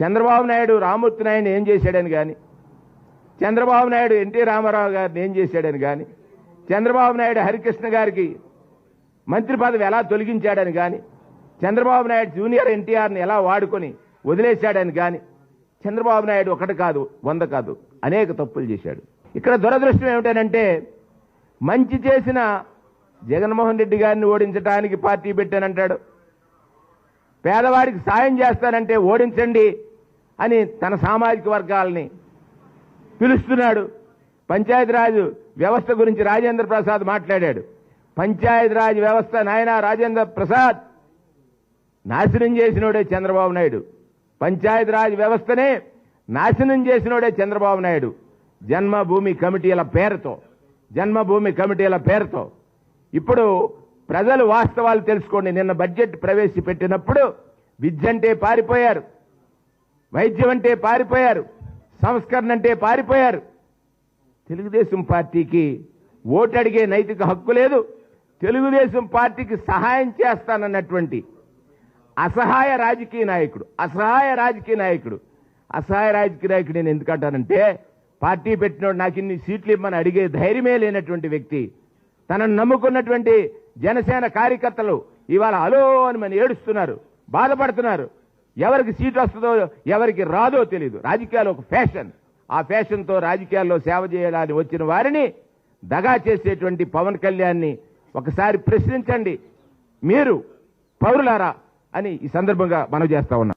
చంద్రబాబు నాయుడు రామూర్తి నాయుడు ఏం చేశాడని కానీ చంద్రబాబు నాయుడు ఎన్టీ రామారావు గారిని ఏం చేశాడని కానీ చంద్రబాబు నాయుడు హరికృష్ణ గారికి మంత్రి పదవి ఎలా తొలగించాడని కానీ చంద్రబాబు నాయుడు జూనియర్ ఎన్టీఆర్ని ఎలా వాడుకొని వదిలేశాడని కానీ చంద్రబాబు నాయుడు ఒకటి కాదు వంద కాదు అనేక తప్పులు చేశాడు. ఇక్కడ దురదృష్టం ఏమిటనంటే మంచి చేసిన జగన్మోహన్ రెడ్డి గారిని ఓడించడానికి పార్టీ పెట్టానంటాడు. పేదవాడికి సాయం చేస్తానంటే ఓడించండి అని తన సామాజిక వర్గాలని పిలుస్తున్నాడు. పంచాయతీరాజ్ వ్యవస్థ గురించి రాజేంద్ర ప్రసాద్ మాట్లాడాడు. పంచాయతీరాజ్ వ్యవస్థ నాయన రాజేంద్ర ప్రసాద్ నాశనం చేసినోడే చంద్రబాబు నాయుడు. పంచాయతీరాజ్ వ్యవస్థనే నాశనం చేసినోడే చంద్రబాబు నాయుడు. జన్మభూమి కమిటీల పేరుతో జన్మభూమి కమిటీల పేరుతో. ఇప్పుడు ప్రజలు వాస్తవాలు తెలుసుకోండి నిన్న బడ్జెట్ ప్రవేశపెట్టినప్పుడు విద్య అంటే పారిపోయారు వైద్యం అంటే పారిపోయారు సంస్కరణ అంటే పారిపోయారు. తెలుగుదేశం పార్టీకి ఓటు అడిగే నైతిక హక్కు లేదు తెలుగుదేశం పార్టీకి సహాయం చేస్తానన్నటువంటి అసహాయ రాజకీయ నాయకుడు అసహాయ రాజకీయ నాయకుడు. అసహాయ రాజకీయ నాయకుడు నేను ఎందుకంటానంటే పార్టీ పెట్టినోడు నాకు ఇన్ని సీట్లు ఇమ్మని అడిగే ధైర్యమే లేనటువంటి వ్యక్తి తనను నమ్ముకున్నటువంటి జనసేన కార్యకర్తలు ఇవాళ హలో అని మన ఏడుస్తున్నారు బాధపడుతున్నారు. ఎవరికి సీట్ వస్తుందో ఎవరికి రాదో తెలియదు రాజకీయాలు ఒక ఫ్యాషన్. ఆ ఫ్యాషన్తో రాజకీయాల్లో సేవ చేయాలని వచ్చిన వారిని దగా చేసేటువంటి పవన్ కళ్యాణ్ని ఒకసారి ప్రశ్నించండి. మీరు పౌరులారా అని ఈ సందర్భంగా మనం చేస్తా ఉన్నాం